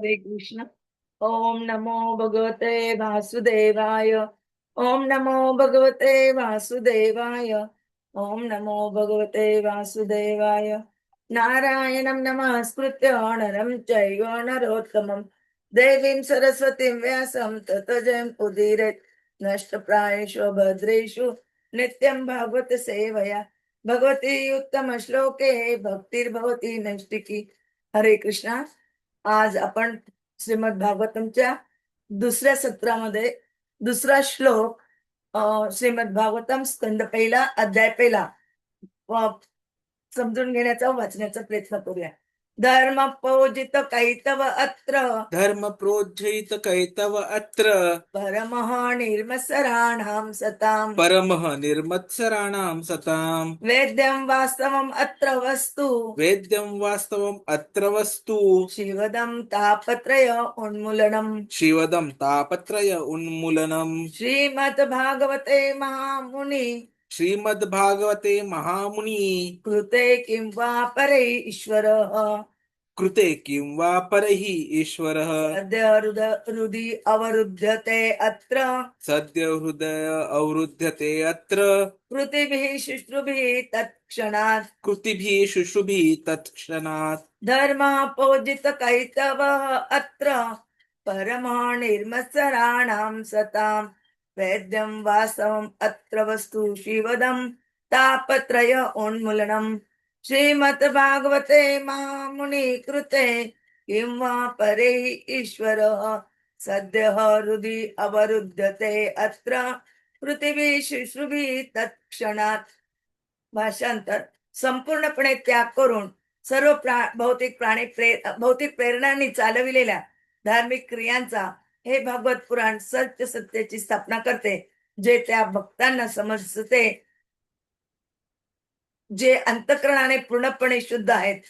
हरे कृष्ण। ओम नमो भगवते वासुदेवाय। ओम नमो भगवते वासुदेवाय। ओम नमो भगवते वासुदेवाय। नारायणं नमस्कृत्य नरं चैव नरोत्तमं। देवीं सरस्वतीं व्यासं तत जयं उदीरयेत्। नष्टप्रायेषु भद्रेषु नित्यं भगवत सेवया। भगवती उत्तमश्लोके भक्तिर्भवती नैष्टिकी। हरे कृष्णा। आज आपण श्रीमद भागवतमच्या दुसऱ्या सत्रामध्ये दुसरा श्लोक श्रीमद भागवतम स्कंद पहिला अध्याय पहिला समजून घेण्याचा वाचण्याचा प्रयत्न करूया. धर्म पूजित कैतव अत्र धर्म प्रोज्झित कैतव अत्र परमः निर्मत्सराणां सतां परमः निर्मत्सराणां सताम् वेद्यं वास्तवम् अत्र वस्तु वेद्यं वास्तवम् अत्र वस्तु शिवदं तापत्रय उन्मूलनम्। शिवदं तापत्रय उन्मूलनम्। श्रीमद्भागवते महामुनि। श्रीमद्भागवते महामुनि। कृते किं वा परे ईश्वरः? कृते किं वा परहि ईश्वरः? अद्य हृद हृदि अवरुध्यते अत्र। सद्य हृदय अवरुध्यते अत्र। कृतिभिः शुश्रुभिः तत्क्षणात्। कृतिभिः शुश्रुभिः तत्क्षणात्। धर्मः पूजित कैतवः अत्र। परमः निर्मत्सराणां सतां वैद्यं वास्तवम् अत्र वस्तु शिवदं तापत्रय उन्मूलनम्। श्रीमद्भागवते महामुनि कृते किं वा परे ईश्वरः सद्यः हृदि अवरुध्यते अत्र पृथिवी शुश्रुभी तत्क्षणात। भाषांतर संपूर्णपणे त्याग करून सर्व प्रा भौतिक प्राणी प्रे भौतिक प्रेरणांनी चालविलेल्या धार्मिक क्रियांचा हे भागवत पुराण सत्य सत्याची स्थापना करते जे त्या भक्तांना समजते. जे अंतकरणाने पूर्णपणे शुद्ध आहेत.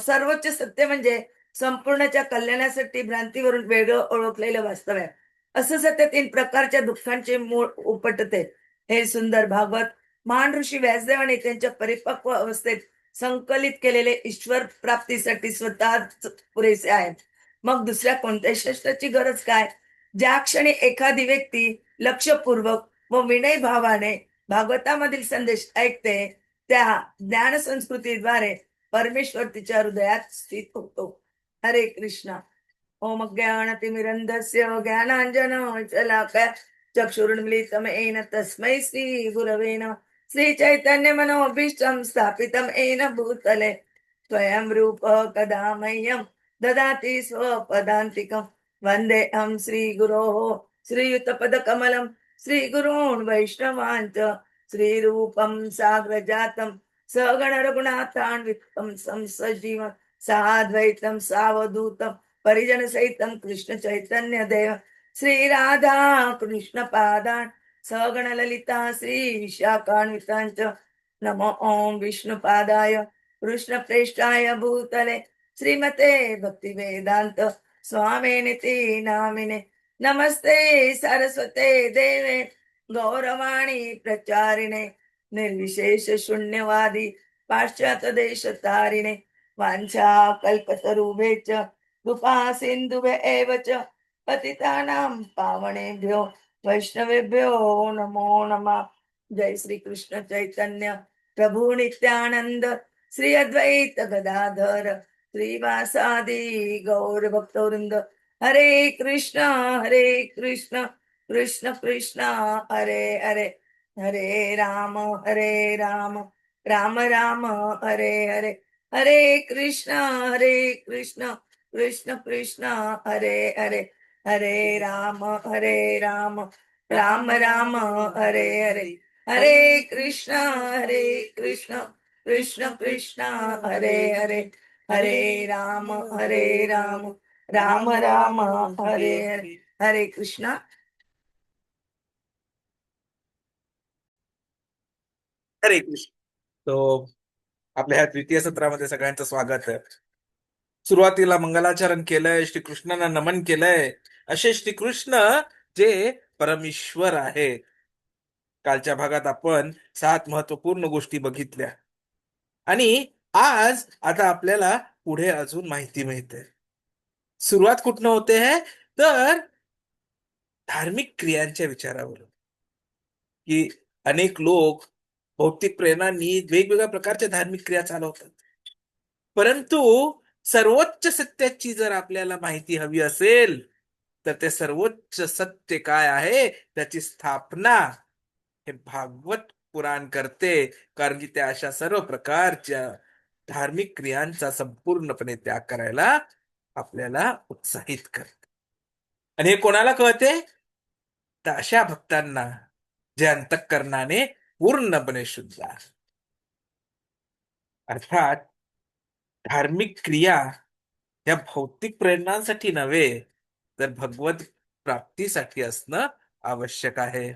सर्वोच्च सत्य म्हणजे संपूर्णच्या कल्याणासाठी भ्रांतीवरून वेगळं ओळखलेलं वास्तव आहे असं सत्य तीन प्रकारच्या दुःखांचे मूळ उपटते. हे सुंदर भागवत महान ऋषी व्यासदेवाने त्यांच्या परिपक्व अवस्थेत संकलित केलेले ईश्वर प्राप्तीसाठी स्वतःच पुरेसे आहेत. मग दुसऱ्या कोणत्या शस्त्राची गरज काय? ज्या क्षणी एखादी व्यक्ती लक्षपूर्वक व विनय भावाने भागवतामधील संदेश ऐकते त्या ज्ञान संस्कृतीद्वारे परमेश्वर तिच्या हृदयात स्थित होतो. हरे कृष्णा. ओम ज्ञानतिमिरंधस्य ज्ञानांजन शलाकया चक्षुरुन्मिलितं येन तस्मै श्री गुरवे नमः। श्री चैतन्य मनोभीष्टं स्थापितं येन भूतले। स्वयं रूप कदा मह्यं ददाति स्वपदान्तिकं। वन्देऽहं श्रीगुरोः। श्रीयुतपदकमलं श्रीगुरून् वैष्णवाञ्च श्रीरूपं साग्रजातं सगणरघुनाथान्वितं संसजीव साद्वैतं सावधूतं परिजनसहितं कृष्णचैतन्यदेव श्रीराधा कृष्णपादान् सगणललिता श्री राधा नमो ॐ विष्णुपादाय कृष्णप्रेष्ठाय भूतले ಶ್ರೀಮತೆ ಭಕ್ತಿ ವೇದಾಂತ ಸ್ವಾಮಿನಿತಿ ನಾಮಿನೆ ನಮಸ್ತೆ ಸರಸ್ವತೆ ದೇವೆ ಗೌರವಾಣಿ ಪ್ರಚಾರಿಣೆ ನಿರ್ವಿಶೇಷ ಶೂನ್ಯವಾದಿ ಪಾಶ್ಚಾತ್ಯ ದೇಶ ತಾರಿಣೆ ವಾಂಛಾ ಕಲ್ಪತರೂಪೇ ಚ ಕೃಪಾ ಸಿಂಧುವೆ ಏವ ಚ ಪತಿತಾನಾಂ ಪಾವಣೇಭ್ಯೋ વૈષ્ણવેભ્યો નમો નમઃ જય શ્રી કૃષ્ણ ચૈતન્ય પ્રભુ નિત્યાનંદ શ્રી અદ્વૈત श्रीवासादि गौर भक्तवृंद हरे कृष्ण हरे कृष्ण कृष्ण कृष्ण हरे हरे। हरे राम हरे राम राम राम हरे हरे। हरे कृष्ण हरे कृष्ण कृष्ण कृष्ण हरे हरे। हरे राम हरे राम राम राम हरे हरे। हरे कृष्ण हरे कृष्ण कृष्ण कृष्ण हरे हरे। हरे राम हरे राम राम राम हरे हरे हरे। कृष्ण। हरे कृष्ण। तो आपल्या ह्या द्वितीय सत्रामध्ये सगळ्यांचं स्वागत आहे. सुरुवातीला मंगलाचरण केलंय श्रीकृष्णांना नमन केलंय. असे श्रीकृष्ण जे परमेश्वर आहे. कालच्या भागात आपण सात महत्त्वपूर्ण गोष्टी बघितल्या. आणि आज आता आपल्याला पुढे अजून माहिती मिळते. सुरुवात कुठनं होते है? तर धार्मिक क्रियांच्या विचारावरून. की अनेक लोक भौतिक प्रेरणांनी वेगवेगळ्या प्रकारच्या धार्मिक क्रिया चालवतात. परंतु सर्वोच्च सत्याची जर आपल्याला माहिती हवी असेल तर ते सर्वोच्च सत्य काय आहे? त्याची स्थापना हे भागवत पुराण करते. कारण की त्या अशा सर्व प्रकारच्या धार्मिक क्रियांचा संपूर्णपणे त्याग करायला आपल्याला उत्साहित करते. आणि हे कोणाला कळते? तर अशा भक्तांना जे अंतकरणाने पूर्णपणे शुद्ध अर्थात धार्मिक क्रिया या भौतिक प्रेरणांसाठी नव्हे तर भगवत प्राप्तीसाठी असणं आवश्यक आहे.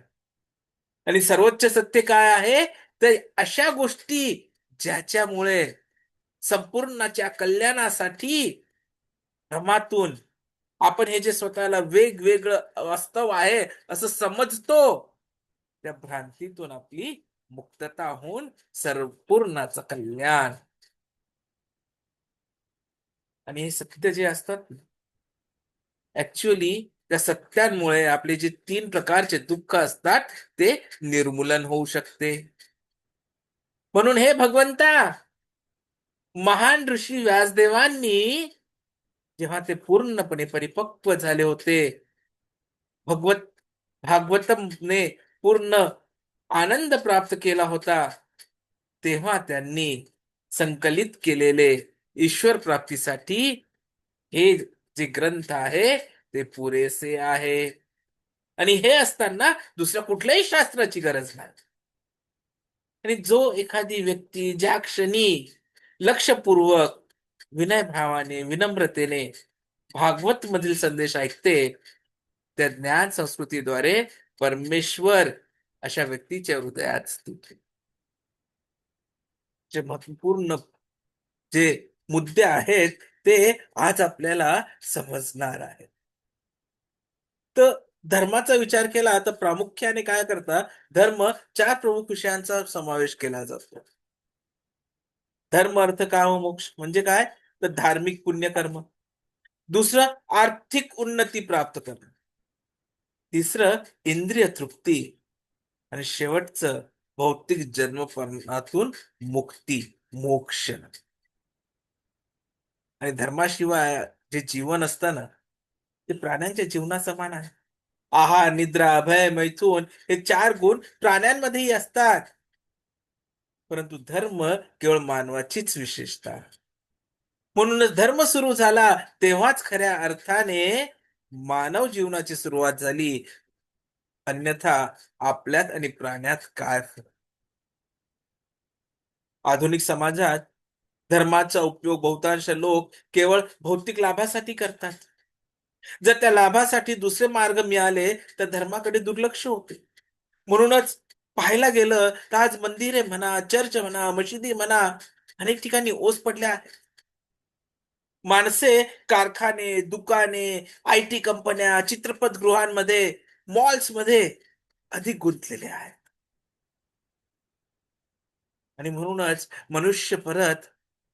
आणि सर्वोच्च सत्य काय आहे? तर अशा गोष्टी ज्याच्यामुळे संपूर्णाच्या कल्याणासाठी धर्मातून आपण हे जे स्वतःला वेगवेगळं वास्तव आहे असं समजतो त्या भ्रांतीतून आपली मुक्तता होऊन संपूर्णाचं कल्याण. आणि हे सत्य जे असतात ऍक्च्युअली त्या सत्यांमुळे आपले जे तीन प्रकारचे दुःख असतात ते निर्मूलन होऊ शकते. म्हणून हे भगवंता महान ऋषी व्यासदेवांनी जेव्हा ते पूर्णपणे परिपक्व झाले होते भगवत भागवतमने पूर्ण आनंद प्राप्त केला होता तेव्हा त्यांनी संकलित केलेले ईश्वर प्राप्तीसाठी हे जे ग्रंथ आहे ते पुरेसे आहे. आणि हे असताना दुसऱ्या कुठल्याही शास्त्राची गरज नाही. आणि जो एखादी व्यक्ती ज्या क्षणी लक्षपूर्वक विनयभावाने विनम्रतेने भागवत मधील संदेश ऐकते त्या ज्ञान संस्कृतीद्वारे परमेश्वर अशा व्यक्तीच्या हृदयात स्थित जे महत्त्वपूर्ण जे मुद्दे आहेत ते आज आपल्याला समजणार आहेत. तर धर्माचा विचार केला तर प्रामुख्याने काय करता धर्म चार प्रमुख विषयांचा समावेश केला जातो. धर्म अर्थ काम मोक्ष म्हणजे काय? तर धार्मिक पुण्यकर्म. दुसरं आर्थिक उन्नती प्राप्त करणं. तिसरं इंद्रिय तृप्ती. आणि शेवटचं भौतिक जन्मपणातून मुक्ती मोक्ष. आणि धर्माशिवाय जे जीवन असतं ना ते प्राण्यांच्या जीवना समान आहे. आहार निद्रा भय मैथून हे चार गुण प्राण्यांमध्येही असतात. परंतु धर्म केवळ मानवाचीच विशेषता. म्हणूनच धर्म सुरू झाला तेव्हाच खऱ्या अर्थाने मानव जीवनाची सुरुवात झाली. अन्यथा आपल्यात आणि प्राण्यात काय आधुनिक समाजात धर्माचा उपयोग बहुतांश लोक केवळ भौतिक लाभासाठी करतात. जर त्या लाभासाठी दुसरे मार्ग मिळाले तर धर्माकडे दुर्लक्ष होते. म्हणूनच पाहायला गेलं तर आज मंदिरे म्हणा चर्च म्हणा मशिदी म्हणा अनेक ठिकाणी ओस पडल्या. माणसे कारखाने दुकाने आय टी कंपन्या चित्रपटगृहांमध्ये मॉल्समध्ये अधिक गुंतलेले आहेत. आणि म्हणूनच मनुष्य परत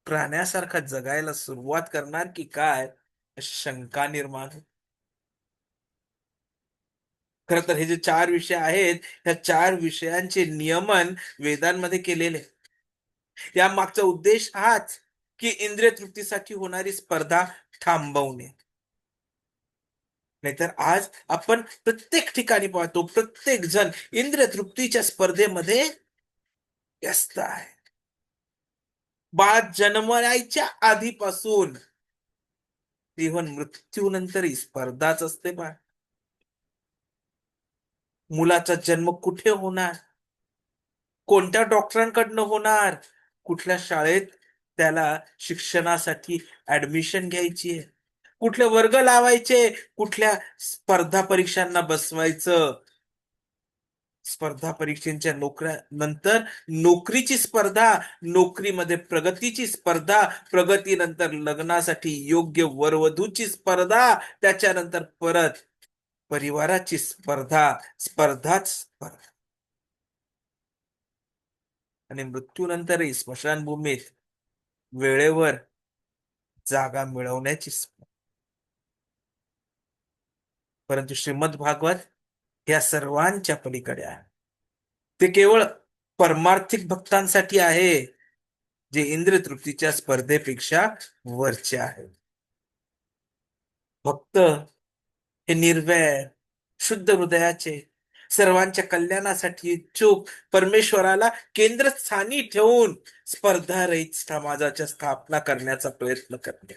प्राण्यासारखा जगायला सुरुवात करणार की काय? शंका निर्माण होते. खर तर हे जे चार विषय आहेत ह्या चार विषयांचे नियमन वेदांमध्ये केलेले. या मागचा उद्देश हाच की इंद्रिय तृप्तीसाठी होणारी स्पर्धा थांबवणे. नाहीतर आज आपण प्रत्येक ठिकाणी पाहतो प्रत्येक जण इंद्रिय तृप्तीच्या स्पर्धेमध्ये व्यस्त आहे. बाळ जन्मायच्या आधीपासून इव्हन मृत्यूनंतरही स्पर्धाच असते बाळ. मुलाचा जन्म कुठे होणार? कोणत्या डॉक्टरांकडनं होणार? कुठल्या शाळेत त्याला शिक्षणासाठी ऍडमिशन घ्यायची आहे? कुठले वर्ग लावायचे? कुठल्या स्पर्धा परीक्षांना बसवायचं? स्पर्धा परीक्षेच्या नोकऱ्या नंतर नोकरीची स्पर्धा नोकरीमध्ये प्रगतीची स्पर्धा प्रगतीनंतर लग्नासाठी योग्य वरवधूची स्पर्धा त्याच्यानंतर परत परिवाराची स्पर्धा स्पर्धाच स्पर्धा. आणि मृत्यूनंतरही स्मशानभूमीत वेळेवर जागा मिळवण्याची परंतु श्रीमद भागवत या सर्वांच्या पलीकडे आहे. ते केवळ परमार्थिक भक्तांसाठी आहे जे इंद्र तृप्तीच्या स्पर्धेपेक्षा वरचे आहे भक्त हे निर्वैर शुद्ध हृदयाचे सर्वांच्या कल्याणासाठी इच्छुक परमेश्वराला केंद्रस्थानी ठेवून स्पर्धारहित समाजाच्या स्थापना करण्याचा प्रयत्न करणे.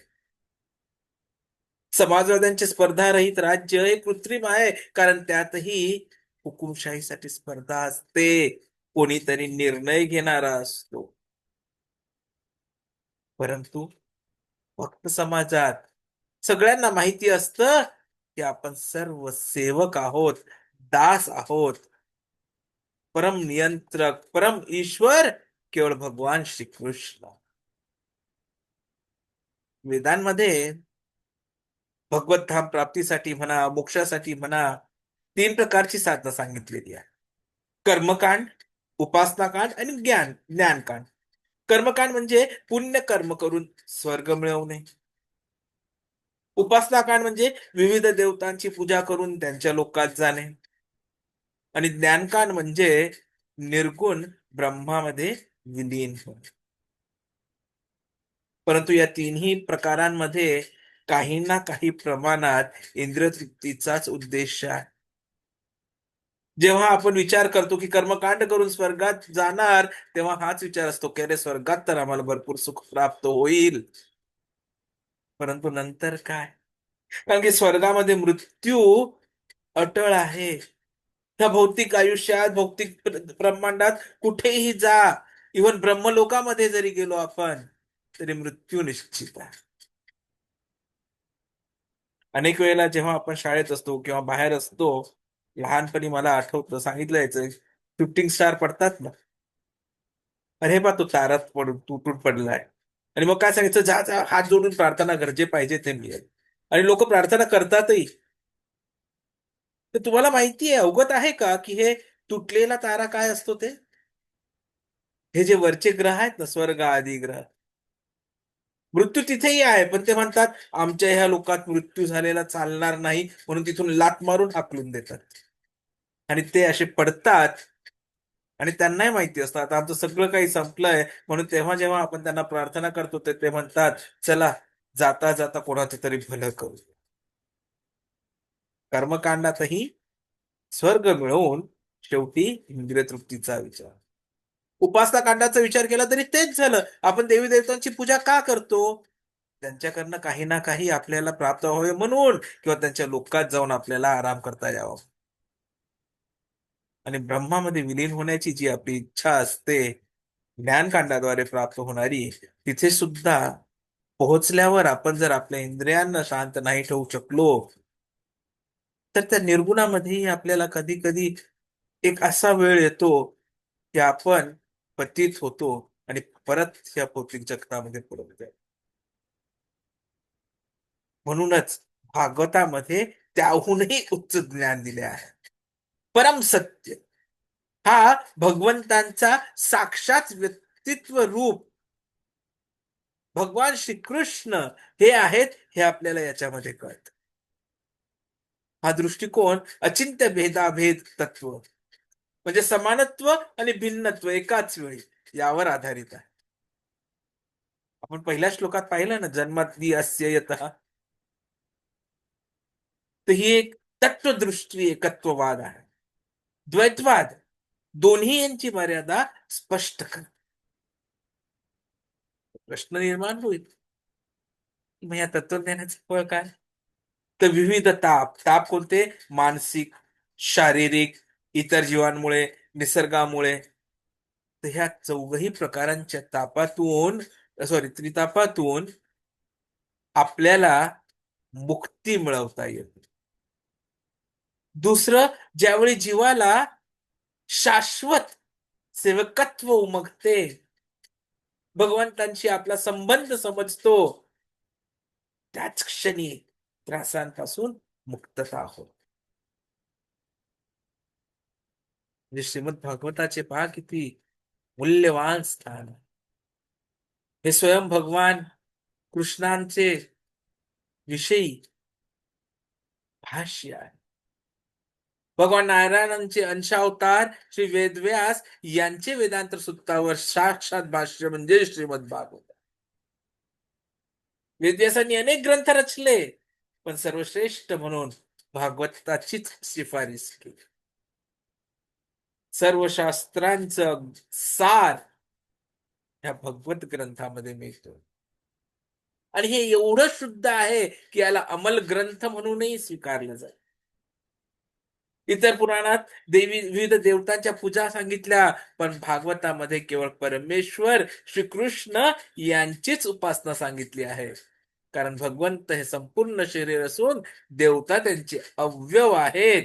समाजवाद्यांचे स्पर्धारहित राज्य हे कृत्रिम आहे कारण त्यातही हुकुमशाहीसाठी स्पर्धा असते. कोणीतरी निर्णय घेणारा असतो. परंतु भक्त समाजात सगळ्यांना माहिती असतं की आपण सर्व सेवक आहोत दास आहोत. परम नियंत्रक परम ईश्वर केवळ भगवान श्रीकृष्ण. वेदांमध्ये भगवत धाम प्राप्तीसाठी म्हणा मोक्षासाठी म्हणा तीन प्रकारची साधना सांगितलेली आहे कर्मकांड उपासनाकांड आणि ज्ञान ज्ञानकांड. कर्मकांड म्हणजे पुण्य कर्म करून स्वर्ग मिळवणे. उपासनाकांड म्हणजे विविध देवतांची पूजा करून त्यांच्या लोकात जाणे. आणि ज्ञानकांड म्हणजे निर्गुण ब्रह्मामध्ये विलीन होणे. परंतु या तिन्ही प्रकारांमध्ये काही ना काही प्रमाणात इंद्रतृप्तीचाच उद्देश आहे. जेव्हा आपण विचार करतो की कर्मकांड करून स्वर्गात जाणार तेव्हा हाच विचार असतो की अरे स्वर्गात तर आम्हाला भरपूर सुख प्राप्त होईल. परंतु नंतर काय? कारण की स्वर्गामध्ये मृत्यू अटळ आहे. ह्या भौतिक आयुष्यात भौतिक ब्रह्मांडात कुठेही जा. इवन ब्रह्मलोकामध्ये जरी गेलो आपण तरी मृत्यू निश्चित आहे. अनेक वेळेला जेव्हा आपण शाळेत असतो किंवा बाहेर असतो लहानपणी मला आठवतं सांगितलं यायचं शूटिंग स्टार पडतात ना? अरे बा तो तारात पडून तुटून पडलाय. आणि मग काय सांगायचं? जा जा हात जोडून प्रार्थना कर जे पाहिजे ते मिळेल. आणि लोक प्रार्थना करतातही. तर तुम्हाला माहिती आहे अवगत आहे का की हे तुटलेला तारा काय असतो ते? हे जे वरचे ग्रह आहेत ना स्वर्ग आदी ग्रह. मृत्यू तिथेही आहे पण ते म्हणतात आमच्या ह्या लोकात मृत्यू झालेला चालणार नाही म्हणून तिथून लात मारून हाकलून देतात. आणि ते असे पडतात आणि त्यांनाही माहिती असतं. आता आमचं सगळं काही संपलंय. म्हणून तेव्हा जेव्हा आपण त्यांना प्रार्थना करतो ते ते म्हणतात चला जाता जाता कोणाचं तरी भलं करू. कर्मकांडातही स्वर्ग मिळवून शेवटी इंद्रिय तृप्तीचा विचार. उपासना कांडाचा विचार केला तरी तेच झालं. आपण देवी देवतांची पूजा का करतो? त्यांच्याकडनं काही ना काही आपल्याला प्राप्त व्हावे म्हणून किंवा त्यांच्या लोकात जाऊन आपल्याला आराम करता यावा. आणि ब्रह्मामध्ये विलीन होण्याची जी आपली इच्छा असते ज्ञानकांडाद्वारे प्राप्त होणारी तिथे सुद्धा पोहोचल्यावर आपण जर आपल्या इंद्रियांना शांत नाही ठेवू शकलो तर त्या निर्गुणामध्येही आपल्याला कधी कधी एक असा वेळ येतो की आपण पतित होतो आणि परत या भौतिक जगतामध्ये पुढे म्हणूनच भागवतामध्ये त्याहूनही उच्च ज्ञान दिले आहे. परम सत्य. हा भगवंतांचा साक्षात व्यक्तित्व रूप. भगवान श्रीकृष्ण हे आहेत हे आपल्याला याच्यामध्ये कळत. हा दृष्टिकोन अचिंत्य भेदाभेद तत्व. म्हणजे समानत्व आणि भिन्नत्व एकाच वेळी यावर आधारित आहे. आपण पहिल्या श्लोकात पाहिलं ना जन्मातली अस्ययत तर ही एक तत्वदृष्टी एकत्ववाद आहे. द्वैतवाद. दोन्ही यांची मर्यादा स्पष्ट कर. प्रश्न निर्माण होईल. मग या तत्वज्ञानाचे फळ काय? तर विविध ताप. ताप कोणते? मानसिक शारीरिक इतर जीवांमुळे निसर्गामुळे. तर ह्या चौघही प्रकारांच्या तापातून सॉरी त्रितापातून आपल्याला मुक्ती मिळवता येते. दुसरं ज्यावेळी जीवाला शाश्वत सेवकत्व उमगते भगवंतांशी आपला संबंध समजतो त्याच क्षणी त्रासांपासून मुक्तता होत. म्हणजे श्रीमद भागवताचे पहा किती मूल्यवान स्थान हे स्वयं भगवान कृष्णांचे विषयी भाष्य आहे. भगवान नारायणांचे अंशावतार श्री वेदव्यास यांचे वेदांत सूत्रावर साक्षात भाष्य म्हणजे श्रीमद भागवत. वेदव्यासांनी अनेक ग्रंथ रचले पण सर्वश्रेष्ठ म्हणून भागवताचीच शिफारस केली. सर्व शास्त्रांचं सार ह्या भगवत ग्रंथामध्ये मिळतो. आणि हे एवढं शुद्ध आहे की याला अमल ग्रंथ म्हणूनही स्वीकारलं जाईल. इतर पुराणात देवी विविध देवतांच्या पूजा सांगितल्या पण भागवतामध्ये केवळ परमेश्वर श्रीकृष्ण यांचीच उपासना सांगितली आहे. कारण भगवंत हे संपूर्ण शरीर असून देवता त्यांचे अवयव आहेत.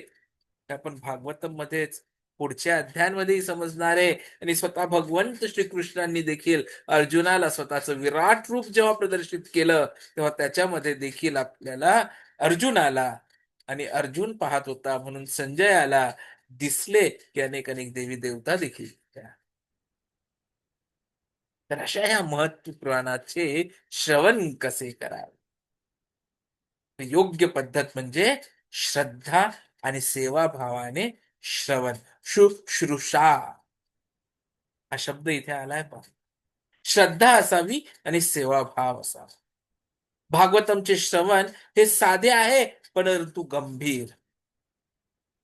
आपण भागवतम मध्येच पुढच्या अध्यायांमध्येही समजणारे आणि स्वतः भगवंत श्रीकृष्णांनी देखील अर्जुनाला स्वतःचं विराट रूप जेव्हा प्रदर्शित केलं तेव्हा त्याच्यामध्ये देखील आपल्याला अर्जुनाला आणि अर्जुन पाहत होता म्हणून संजयाला दिसले की अनेक अनेक देवी देवता देखील तर अशा या महत्वपुराणाचे श्रवण कसे करावे? योग्य पद्धत म्हणजे श्रद्धा आणि सेवाभावाने श्रवण. शुश्रूषा. हा शब्द इथे आलाय पहा. श्रद्धा असावी आणि सेवाभाव असावा. भागवतमचे श्रवण हे साधे आहे परंतु गंभीर.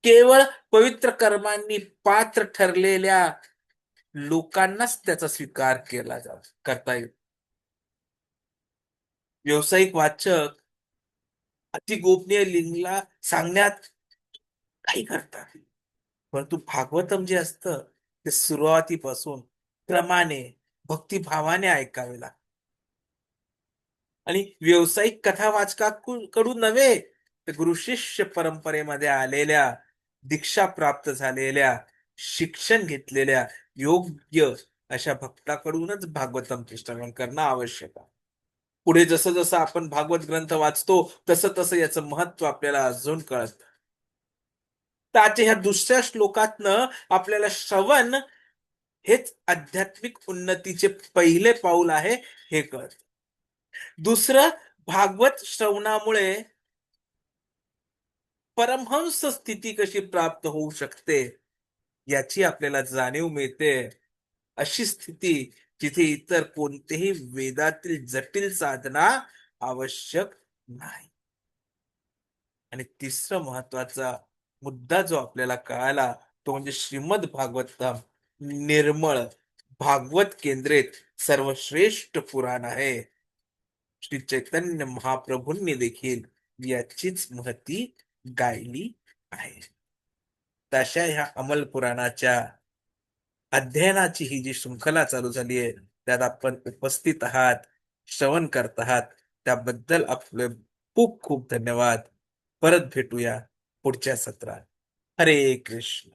केवळ पवित्र कर्मांनी पात्र ठरलेल्या लोकांनाच त्याचा स्वीकार केला जा करता येईल. व्यावसायिक वाचक अति गोपनीय लिंगला सांगण्यात काही करतात. परंतु भागवतम जे असतं ते सुरुवातीपासून क्रमाने भक्तिभावाने ऐकावे लागतं. आणि व्यावसायिक कथा वाचकाकडून नव्हे तर गुरु शिष्य परंपरेमध्ये आलेल्या दीक्षा प्राप्त झालेल्या शिक्षण घेतलेल्या योग्य अशा भक्ताकडूनच भागवतम श्रवण करणं आवश्यक आहे. पुढे जसं जसं आपण भागवत ग्रंथ वाचतो तसं तसं याचं महत्त्व आपल्याला अजून कळत. त्याच्या ह्या दुसऱ्या श्लोकातनं आपल्याला श्रवण हेच आध्यात्मिक उन्नतीचे पहिले पाऊल आहे हे कळत. दुसरं भागवत श्रवणामुळे परमहंस स्थिती कशी प्राप्त होऊ शकते याची आपल्याला जाणीव मिळते. अशी स्थिती जिथे इतर कोणतेही वेदातील जटिल साधना आवश्यक नाही. आणि तिसरा महत्त्वाचा मुद्दा जो आपल्याला कळाला तो म्हणजे श्रीमद भागवतम निर्मळ भागवत केंद्रित सर्वश्रेष्ठ पुराण आहे. श्री चैतन्य महाप्रभूंनी देखील याचीच महती गायली आहे. तशा ह्या अमल पुराणाच्या अध्ययनाची ही जी शृंखला चालू झाली आहे त्यात आपण उपस्थित आहात श्रवण करत आहात त्याबद्दल आपले खूप खूप धन्यवाद. परत भेटूया पुढच्या सत्रात. हरे कृष्ण.